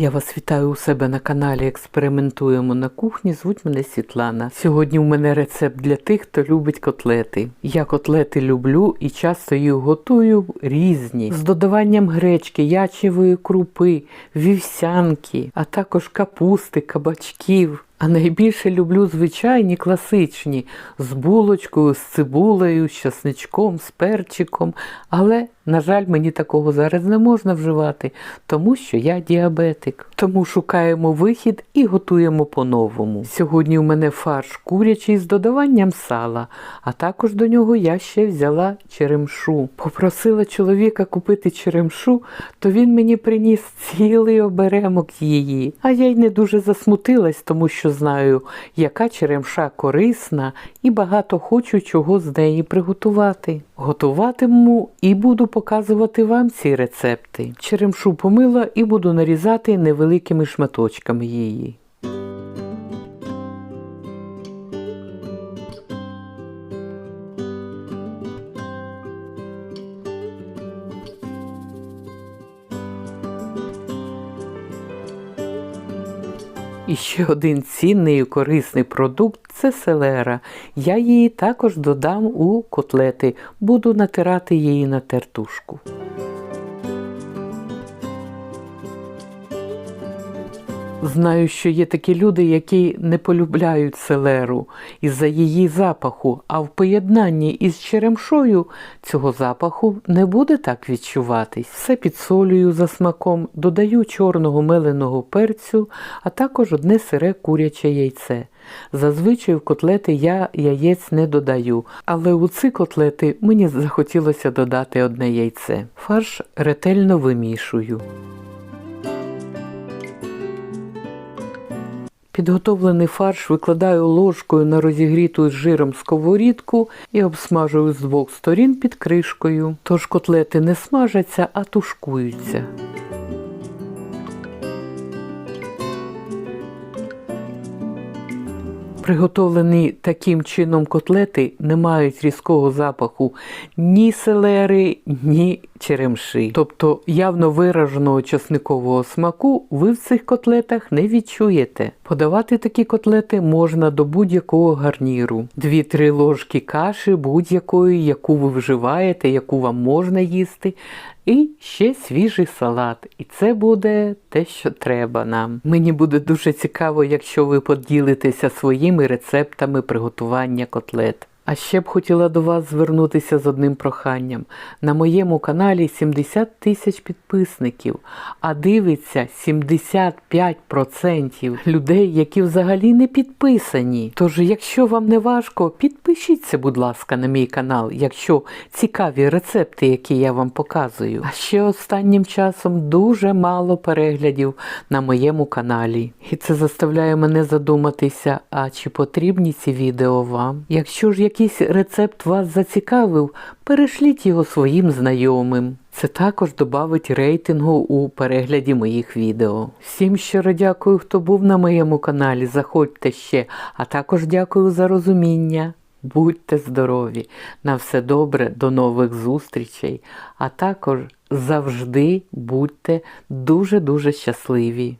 Я вас вітаю у себе на каналі Експериментуємо на кухні. Звуть мене Світлана. Сьогодні у мене рецепт для тих, хто любить котлети. Я котлети люблю і часто їх готую різні з додаванням гречки, ячевої крупи, вівсянки, а також капусти, кабачків. А найбільше люблю звичайні класичні з булочкою, з цибулею, з часничком, з перчиком. Але, на жаль, мені такого зараз не можна вживати, тому що я діабетик. Тому шукаємо вихід і готуємо по-новому. Сьогодні у мене фарш курячий з додаванням сала, а також до нього я ще взяла черемшу. Попросила чоловіка купити черемшу, то він мені приніс цілий оберемок її. А я й не дуже засмутилась, тому що знаю, яка черемша корисна і багато хочу чого з неї приготувати. Готуватиму і буду показувати вам ці рецепти. Черемшу помила і буду нарізати невеликими шматочками її. І ще один цінний і корисний продукт це селера. Я її також додам у котлети, буду натирати її на тертушку. Знаю, що є такі люди, які не полюбляють селеру із-за її запаху, а в поєднанні із черемшою цього запаху не буде так відчуватись. Все підсолюю за смаком, додаю чорного меленого перцю, а також одне сире куряче яйце. Зазвичай в котлети я яєць не додаю, але у ці котлети мені захотілося додати одне яйце. Фарш ретельно вимішую. Підготовлений фарш викладаю ложкою на розігріту з жиром сковорідку і обсмажую з двох сторін під кришкою. Тож котлети не смажаться, а тушкуються. Приготовлені таким чином котлети не мають різкого запаху ні селери, ні черемши. Тобто явно вираженого часникового смаку ви в цих котлетах не відчуєте. Подавати такі котлети можна до будь-якого гарніру. 2-3 ложки каші будь-якої, яку ви вживаєте, яку вам можна їсти. І ще свіжий салат. І це буде те, що треба нам. Мені буде дуже цікаво, якщо ви поділитеся своїми рецептами приготування котлет. А ще б хотіла до вас звернутися з одним проханням. На моєму каналі 70 тисяч підписників, а дивиться 75% людей, які взагалі не підписані. Тож, якщо вам не важко, підпишіться, будь ласка, на мій канал, якщо цікаві рецепти, які я вам показую. А ще останнім часом дуже мало переглядів на моєму каналі. І це заставляє мене задуматися, а чи потрібні ці відео вам? Якщо ж якийсь рецепт вас зацікавив, перешліть його своїм знайомим. Це також додавить рейтингу у перегляді моїх відео. Всім щиро дякую, хто був на моєму каналі. Заходьте ще, а також дякую за розуміння. Будьте здорові, на все добре, до нових зустрічей, а також завжди будьте дуже-дуже щасливі.